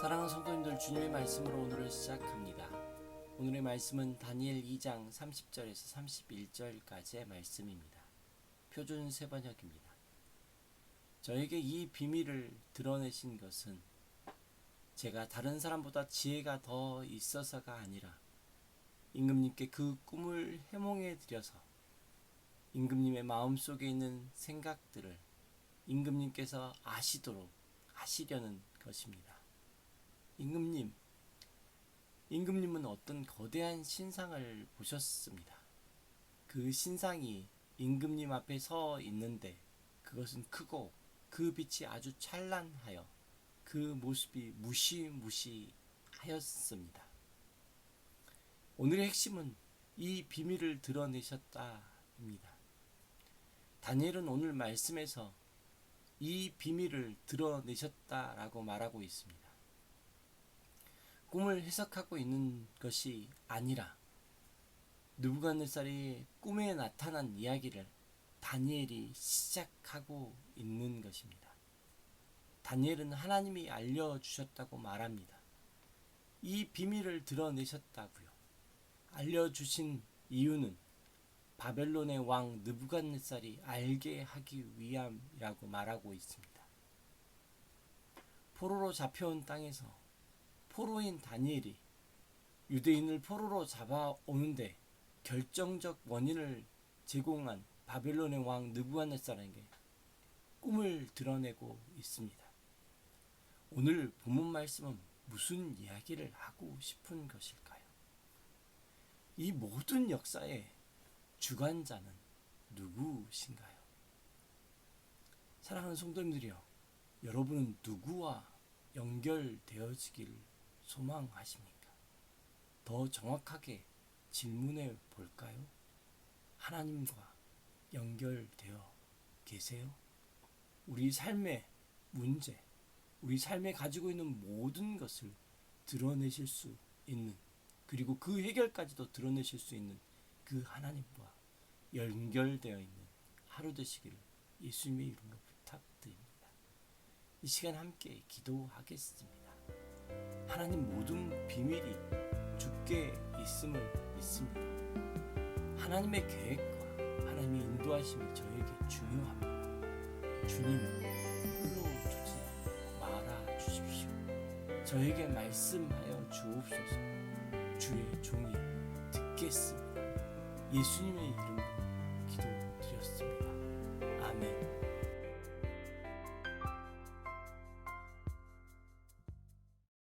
사랑하는 성도님들 주님의 말씀으로 오늘을 시작합니다. 오늘의 말씀은 다니엘 2장 30절에서 31절까지의 말씀입니다. 표준 세번역입니다. 저에게 이 비밀을 드러내신 것은 제가 다른 사람보다 지혜가 더 있어서가 아니라 임금님께 그 꿈을 해몽해 드려서 임금님의 마음속에 있는 생각들을 임금님께서 아시도록 하시려는 것입니다. 임금님, 임금님은 어떤 거대한 신상을 보셨습니다. 그 신상이 임금님 앞에 서 있는데 그것은 크고 그 빛이 아주 찬란하여 그 모습이 무시무시하였습니다. 오늘의 핵심은 이 비밀을 드러내셨다입니다. 다니엘은 오늘 말씀에서 이 비밀을 드러내셨다라고 말하고 있습니다. 꿈을 해석하고 있는 것이 아니라 느부갓네살이 꿈에 나타난 이야기를 다니엘이 시작하고 있는 것입니다. 다니엘은 하나님이 알려주셨다고 말합니다. 이 비밀을 드러내셨다고요. 알려주신 이유는 바벨론의 왕 느부갓네살이 알게 하기 위함이라고 말하고 있습니다. 포로로 잡혀온 땅에서 포로인 다니엘이 유대인을 포로로 잡아오는데 결정적 원인을 제공한 바벨론의 왕 느부갓네살에게 꿈을 드러내고 있습니다. 오늘 본문 말씀은 무슨 이야기를 하고 싶은 것일까요? 이 모든 역사의 주관자는 누구신가요? 사랑하는 성도님들이여, 여러분은 누구와 연결되어지기를 소망하십니까? 더 정확하게 질문해 볼까요? 하나님과 연결되어 계세요? 우리 삶의 문제, 우리 삶에 가지고 있는 모든 것을 드러내실 수 있는, 그리고 그 해결까지도 드러내실 수 있는 그 하나님과 연결되어 있는 하루 되시기를 예수님의 이름으로 부탁드립니다. 이 시간 함께 기도하겠습니다. 하나님 모든 비밀이 주께 있음을 믿습니다. 하나님의 계획과 하나님의 인도하심이 저에게 중요합니다. 홀로 두지 말아 주십시오. 저에게 말씀하여 주옵소서. 주의 종이 듣겠습니다. 예수님의 이름으로